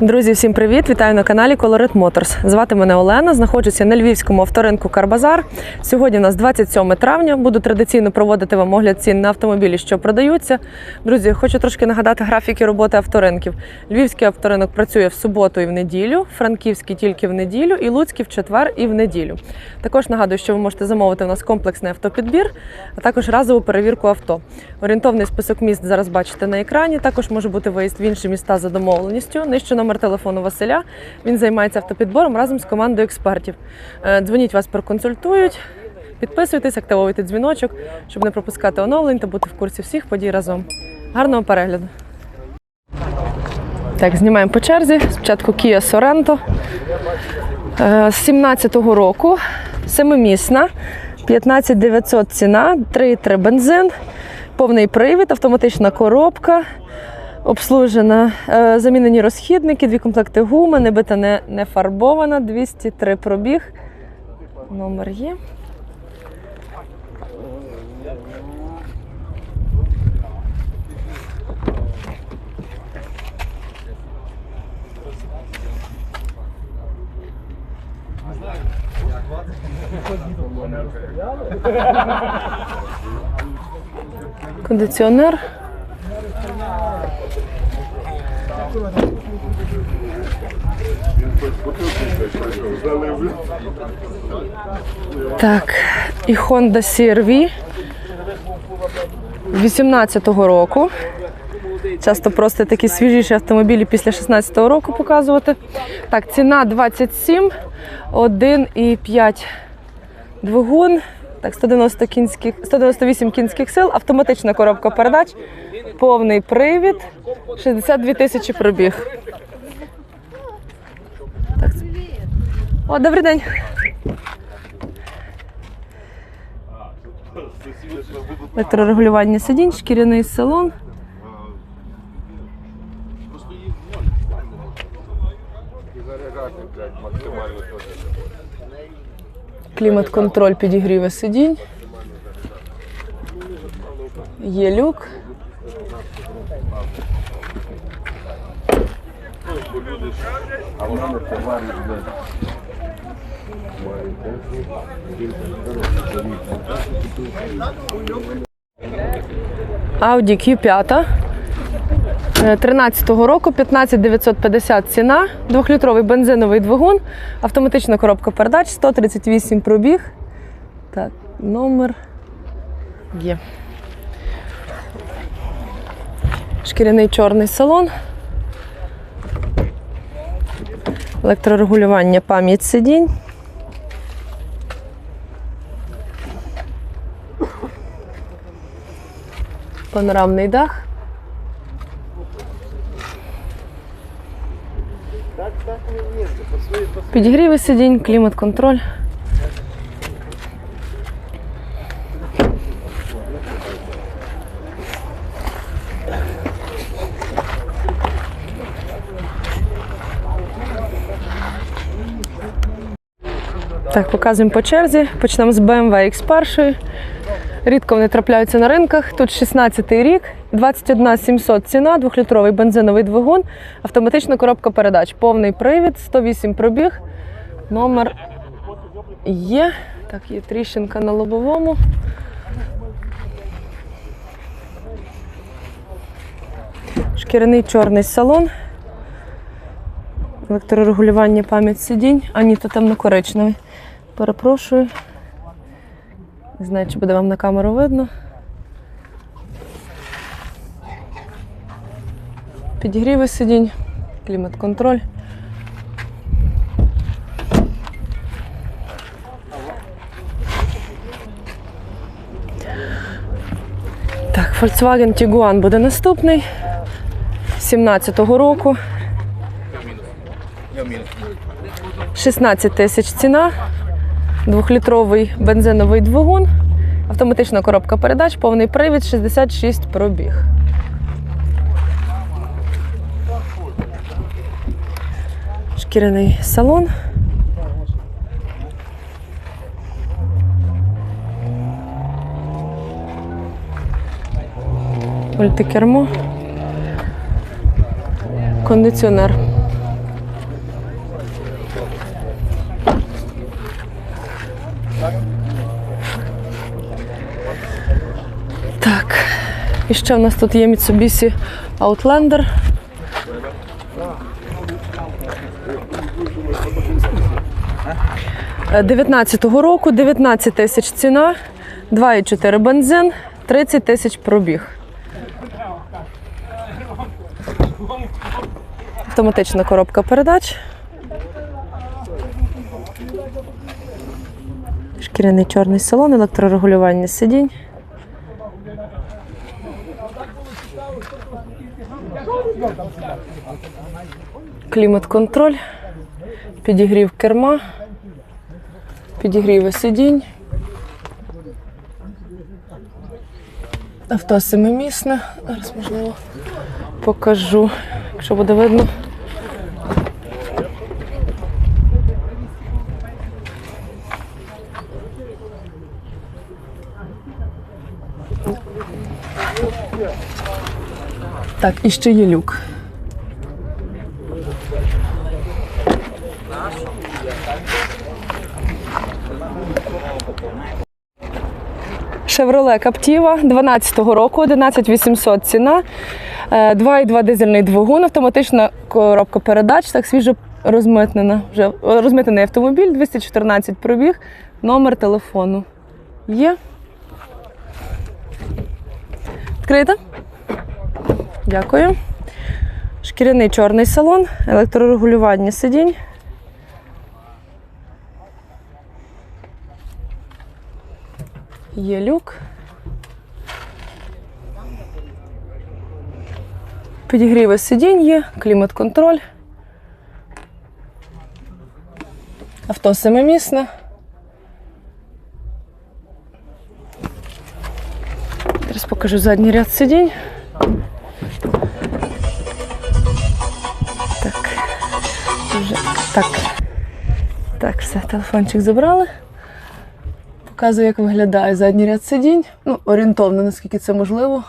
Друзі, всім привіт! Вітаю на каналі Colorit Motors. Звати мене Олена. Знаходжуся на львівському авторинку Карбазар. Сьогодні у нас 27 травня. Буду традиційно проводити вам огляд цін на автомобілі, що продаються. Друзі, хочу трошки нагадати графіки роботи авторинків. Львівський авторинок працює в суботу і в неділю, франківський тільки в неділю, і Луцький в четвер і в неділю. Також нагадую, що ви можете замовити у нас комплексний автопідбір, а також разову перевірку авто. Орієнтовний список міст зараз бачите на екрані. Також може бути виїзд в інші міста за домовленістю. Нижче номер телефону Василя. Він займається автопідбором разом з командою експертів. Е, Дзвоніть вас проконсультують. Підписуйтесь, активуйте дзвіночок, щоб не пропускати оновлень та бути в курсі всіх подій разом. Гарного перегляду! Так, знімаємо по черзі. Спочатку Kia Sorento. Е, З 17-го року. Семимісна. 15900 ціна, 3,3 бензин, повний привід, автоматична коробка, обслужена, е, замінені розхідники, дві комплекти гуми, не бита, не, не фарбована, 203 пробіг. Номер є. Кондиціонер. Так, і Honda CR-V 18-го року. Часто просто такі свіжіші автомобілі після 16-го року показувати. Так, ціна 27, 1,5 двигун. Так, 190 кінських, 198 кінських сил, автоматична коробка передач, повний привід, 62 тисячі пробіг. Так. О, добрий день. Електрорегулювання сидінь, шкіряний салон. Клімат-контроль підігріве сидінь. Є люк. Він Audi Q5. е, 13-го року 15950 ціна, двохлітровий бензиновий двигун, автоматична коробка передач, 138 пробіг. Так, номер є. Шкіряний чорний салон. Електрорегулювання пам'ять сидінь. Панорамний дах. Підігріви сидінь, клімат-контроль. Так, показуємо по черзі. Почнемо з BMW X1. Рідко вони трапляються на ринках. Тут 16-й рік, 21 700 ціна, двохлітровий бензиновий двигун, автоматична коробка передач, повний привід, 108 пробіг. Номер є. Так, є тріщинка на лобовому. Шкіряний чорний салон. Електрорегулювання пам'ять сидінь. А ні, то темно-коричневий. Перепрошую. Не знаю, чи буде вам на камеру видно. Підігріви сидінь, клімат-контроль. Так, Volkswagen Tiguan буде наступний 17-го року. 16 тисяч ціна. Двохлітровий бензиновий двигун, автоматична коробка передач, повний привід, 66 пробіг. Шкіряний салон. Мультикермо. Кондиціонер. Так. І ще в нас тут є Mitsubishi Outlander. Е, 19-го року, 19 тисяч ціна, 2,4 бензин, 30 тисяч пробіг. Автоматична коробка передач. Шкіряний чорний салон, електрорегулювання сидінь. Клімат-контроль, підігрів керма, підігріви сидінь. Авто семимісне. Зараз, можливо, покажу, якщо буде видно. Так, і ще є люк. Chevrolet Captiva 12-го року, 11800 ціна, Е, 2,2 дизельний двигун, автоматична коробка передач, так свіжо розмитнена. Вже е, розмитнений автомобіль, 214 пробіг, номер телефону. Є. Відкрите? Дякую. Шкіряний чорний салон, електрорегулювання сидінь. Є люк. Підігріви сидінь є, клімат-контроль. Авто семимісне. Зараз покажу задній ряд сидінь. Так. Вже так. Так, все, телефончик забрали. Показую, як виглядає задній ряд сидінь. Ну, орієнтовно, наскільки це можливо.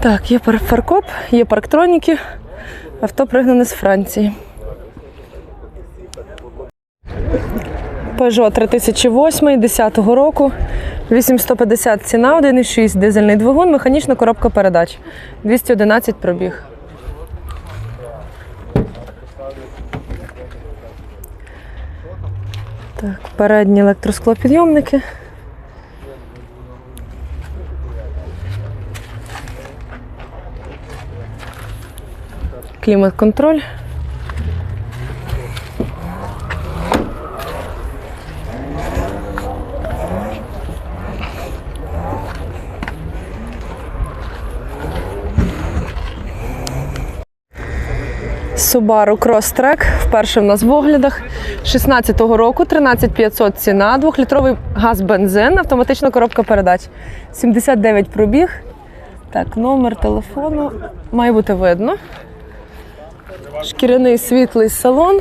Так, є пар- фаркоп, є парктроніки. Авто пригнане з Франції. Peugeot 3008 10 року. 8150 ціна, 1,6 дизельний двигун, механічна коробка передач. 211 пробіг. Так, передні електросклопідйомники. Клімат-контроль. Subaru Crosstrek, вперше в нас в оглядах. 16-го року, 13500 ціна, двохлітровий газ-бензин, автоматична коробка передач. 79 пробіг. Так, номер телефону має бути видно. Шкіряний світлий салон.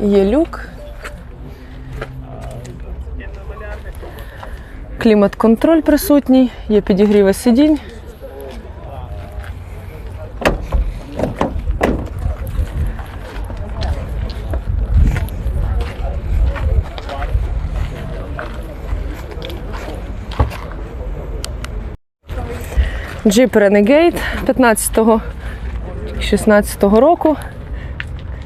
Є люк. Клімат-контроль присутній, є підігріви сидінь. Jeep Renegade 15-го 16-го року.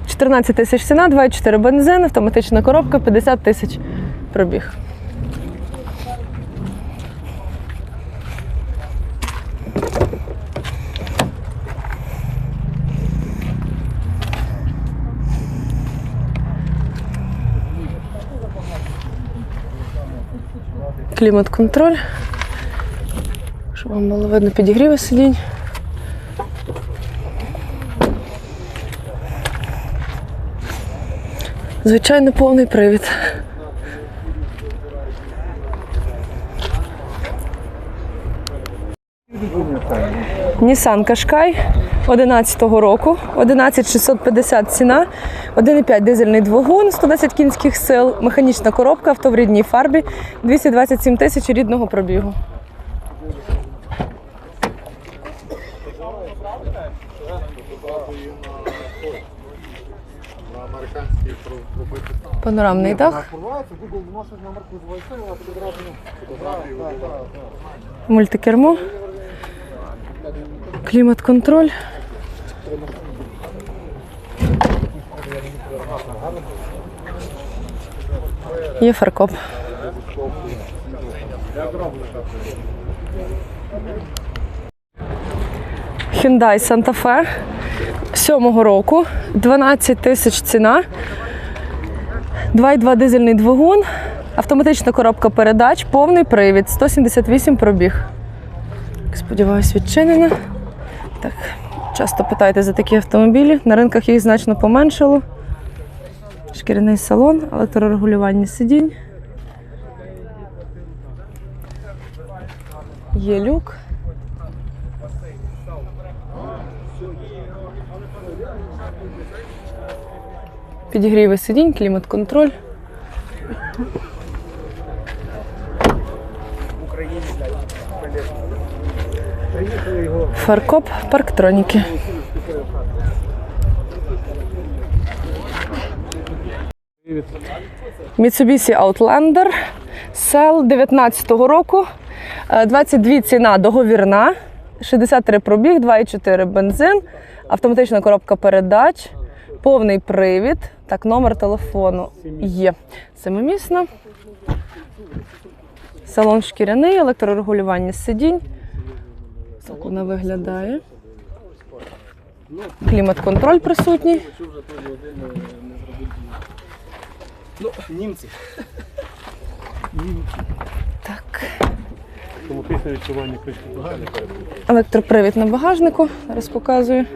14 тисяч ціна, 2,4 бензин, автоматична коробка, 50 тисяч пробіг. Клімат-контроль. Щоб вам було видно підігріви сидінь. Звичайно, повний привід. Nissan Qashqai 11 року, 11650 ціна, 1,5 дизельний двигун, 110 кінських сил, механічна коробка, авто в рідній фарбі, 227 тисяч рідного пробігу. Панорамний дах. Мультикермо. Клімат-контроль. Є фаркоп. Hyundai Santa Fe сьомого року, 12 тисяч ціна, 2,2 дизельний двигун, автоматична коробка передач, повний привід, 178 пробіг. Сподіваюсь, відчинена. Так, часто питаєте за такі автомобілі. На ринках їх значно поменшало. Шкіряний салон, електрорегулювання сидінь. Є люк. Підігріви сидінь, клімат-контроль. Фаркоп, парктроніки. Mitsubishi Outlander Сел 19-го року. Е, 22 ціна договірна, 63 пробіг, 2,4 бензин, автоматична коробка передач, повний привід. Так, номер телефону є. Семимісна. Салон шкіряний, електрорегулювання сидінь. Так вона виглядає. Клімат-контроль присутній. Ну, німці. Німці. Так. Тому після відчування кришки погано. Електропривід на багажнику. Зараз показую.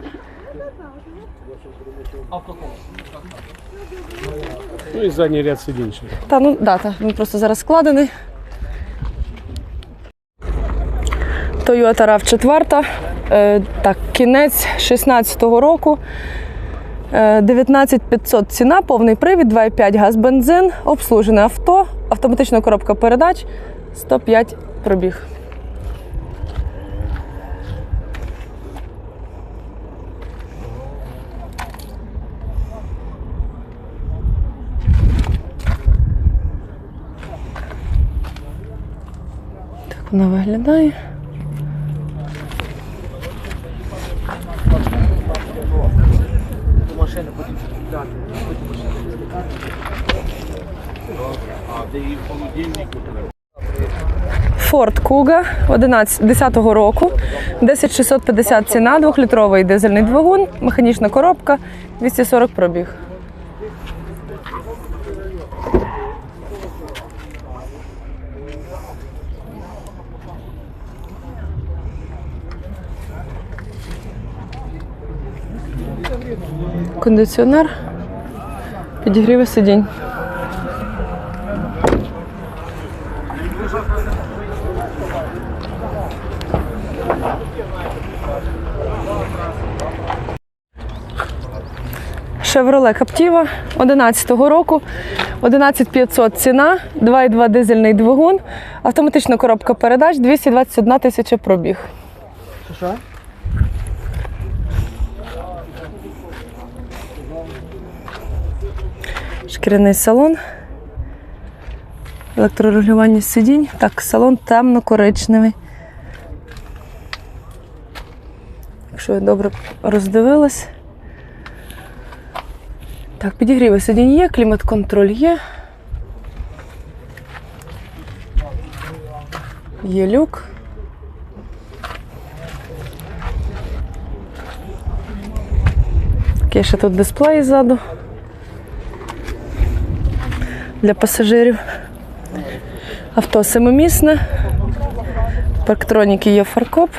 Ну і задній ряд сидінь ще. Та ну да, та, він просто зараз складений. Toyota RAV4. Е, так, кінець 16-го року. Е, 19500 ціна, повний привід, 2,5 газ бензин, обслужене авто, автоматична коробка передач, 105 пробіг. Вона виглядає. Дати. Куга де її холодильник? Ford Kuga 11 10-го року, 10650 ціна, 2-літровий дизельний двигун, механічна коробка, 240 пробіг. Кондиціонер, підігріви сидінь. Chevrolet Captiva 11-го року, 11500 ціна, 2,2 дизельний двигун, автоматична коробка передач, 221 тисяча пробіг. Що? Шкіряний салон, електрорегулювання сидінь. Так, салон темно-коричневий. Якщо я добре роздивилась. Так, підігріви сидінь є, клімат-контроль є. Є люк. Є ще тут дисплей ззаду для пасажирів. Авто семимісне. Парктроніки є фаркоп.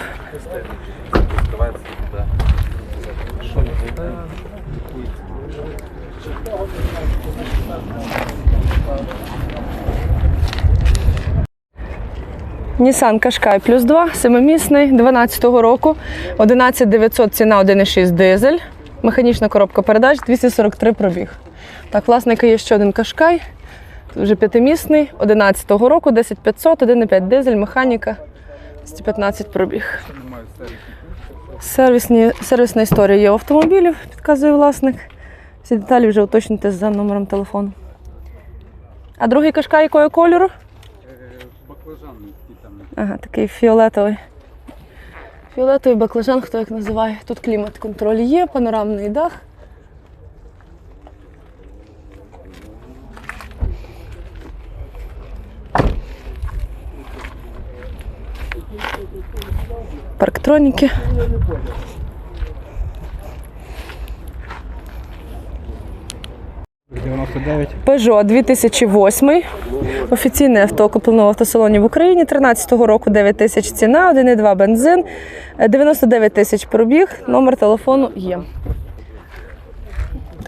Nissan Qashqai плюс 2, семимісний, 12-го року, 11900 ціна 1,6 дизель, механічна коробка передач, 243 пробіг. Так, власника є ще один Qashqai, вже п'ятимісний, 11-го року, 10500, 1,5 дизель, механіка, 215 пробіг. Сервісні, сервісна історія є автомобілів, підказує власник. Всі деталі вже уточнюйте за номером телефону. А другий кашка якого кольору? Ага, такий фіолетовий. Фіолетовий баклажан, хто як називає. Тут клімат-контроль є, панорамний дах. Парктроніки. Peugeot 2008. Офіційне авто куплено в автосалоні в Україні. 13-го року 9 тисяч ціна, 1,2 бензин, е, 99 тисяч пробіг, номер телефону є.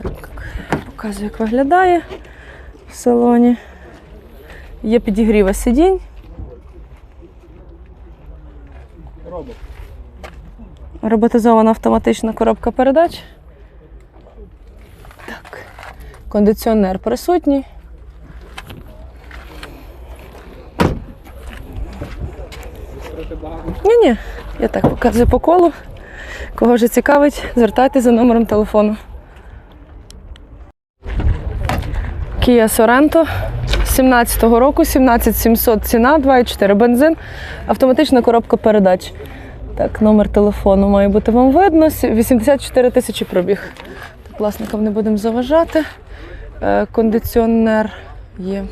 Так, показую, як виглядає в салоні. Є підігріва сидінь. Роботизована автоматична коробка передач. Так. Кондиціонер присутній. Ні, ні, я так показую по колу. Кого вже цікавить, звертайтеся за номером телефону. Kia Sorento 17-го року, 17700 ціна, 2,4 бензин, автоматична коробка передач. Так, номер телефону має бути вам видно. 84 тисячі пробіг. Так, власникам не будемо заважати. Е, Кондиціонер є.